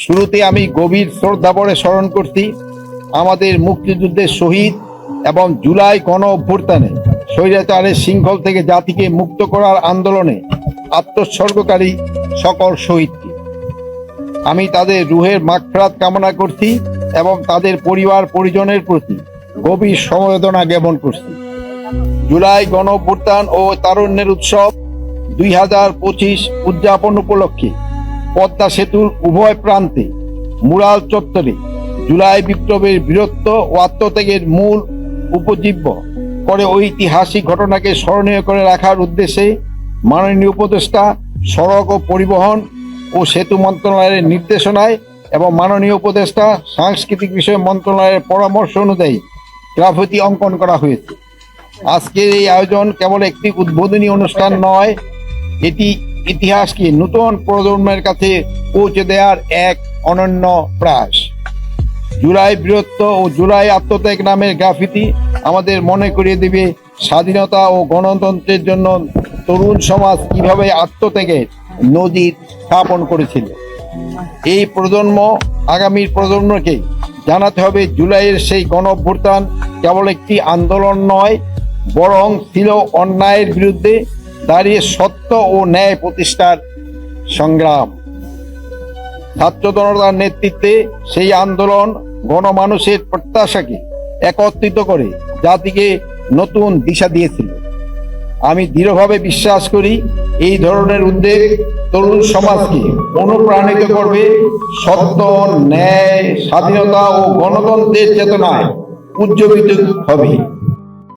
শুরুতে আমি গভীর শ্রদ্ধা ভরে স্মরণ করছি আমাদের মুক্তিযুদ্ধের শহীদ এবং জুলাই গণ অভ্যুত্থানে স্বৈরাচারের শৃঙ্খল থেকে জাতিকে মুক্ত করার আন্দোলনে আত্মোৎসর্গকারী সকল শহীদকে। আমি তাদের রুহের মাগফিরাত কামনা করছি এবং তাদের পরিবার পরিজনের প্রতি গভীর সমবেদনা জ্ঞাপন করছি। জুলাই গণ ও তারুণ্যের উৎসব দুই হাজার পঁচিশ উদযাপন উপলক্ষে পদ্মা সেতুর উভয় প্রান্তে মুরাল চত্বরে জুলাই বিপ্লবের বীরত্ব ও আত্মত্যাগের মূল উপজীব্য করে ঐতিহাসিক ঘটনাকে স্মরণীয় করে রাখার উদ্দেশ্যে মাননীয় উপদেষ্টা সড়ক ও পরিবহন ও সেতু মন্ত্রণালয়ের নির্দেশনায় এবং মাননীয় উপদেষ্টা সাংস্কৃতিক বিষয় মন্ত্রণালয়ের পরামর্শ অনুযায়ী গ্রাফিতি অঙ্কন করা হয়েছে। আজকের এই আয়োজন কেবল একটি উদ্বোধনী অনুষ্ঠান নয়, এটি ইতিহাসকে নতুন প্রজন্মের কাছে পৌঁছে দেওয়ার এক অনন্য প্রয়াস। জুলাই বীরত্ব ও জুলাই আত্মত্যাগ নামের গ্রাফিতি আমাদের মনে করিয়ে দেবে স্বাধীনতা ও গণতন্ত্রের জন্য তরুণ সমাজ কীভাবে আত্মত্যাগের নজির স্থাপন করেছিল। এই প্রজন্ম, আগামীর প্রজন্মকে জানাতে হবে জুলাইয়ের সেই গণ কেবল একটি আন্দোলন নয়, বরং ছিল অন্যায়ের বিরুদ্ধে দাঁড়িয়ে সত্য ও ন্যায় প্রতিষ্ঠার সংগ্রাম। ছাত্র জনতার নেতৃত্বে সেই আন্দোলন গণমানুষের প্রত্যাশাকে একত্রিত করে জাতিকে নতুন দিশা দিয়েছিল। আমি দৃঢ়ভাবে বিশ্বাস করি এই ধরনের উদ্যোগ তরুণ সমাজকে অনুপ্রাণিত করবে সত্য, ন্যায়, স্বাধীনতা ও গণতন্ত্রের চেতনায় উজ্জীবিত হবে।